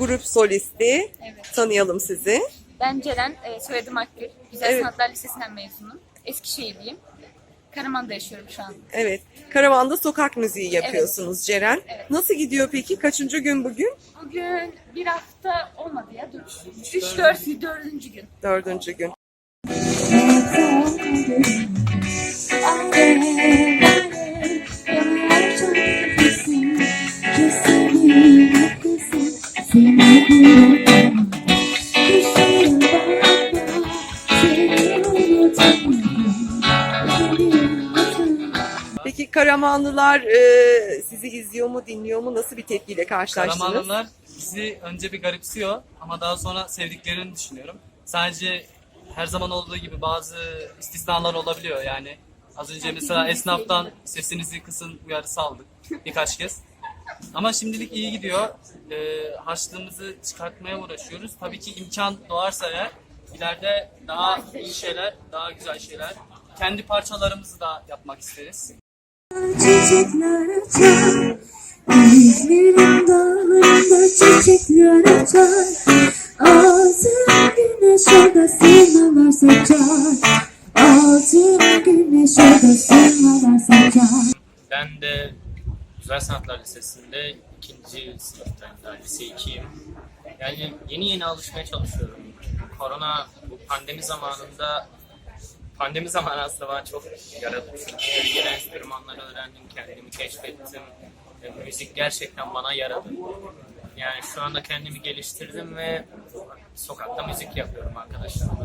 grup solisti. Evet. Tanıyalım sizi. Ben Ceren, e, soyadım Akgül. Güzel Evet. Sanatlar Lisesi'nden mezunum. Eskişehirliyim. Karaman'da yaşıyorum şu an. Evet. Karavanda sokak müziği yapıyorsunuz Ceren. Evet. Nasıl gidiyor peki? Kaçıncı gün bugün? Bugün bir hafta olmadı ya. 3, 4, 4. gün. Dördüncü gün. Karamanlılar e, sizi izliyor mu, dinliyor mu? Nasıl bir tepkiyle karşılaştınız? Karamanlılar bizi önce bir garipsiyor ama daha sonra sevdiklerini düşünüyorum. Sadece her zaman olduğu gibi bazı istisnalar olabiliyor yani. Az önce mesela esnaftan sesinizi kısın uyarısı aldık birkaç kez. Ama şimdilik iyi gidiyor. Ee, harçlığımızı çıkartmaya uğraşıyoruz. Tabii ki imkan doğarsa eğer ileride daha iyi şeyler, daha güzel şeyler, kendi parçalarımızı da yapmak isteriz. Çiçekler açar İzmir'in dağlarında çiçekler açar Altın güneş sırmalar saçar Altın güneş sırmalar saçar Ben de Güzel Sanatlar Lisesi'nde ikinci sınıftayım. Daha lise 2'yim. Yani yeni yeni alışmaya çalışıyorum. Korona bu pandemi zamanında pandemi zamanı aslında bana çok. Çünkü yeni enstrümanları öğrendim, kendimi keşfettim. Ve müzik gerçekten bana yaradı. Yani şu anda kendimi geliştirdim ve sokakta müzik yapıyorum arkadaşlarımla.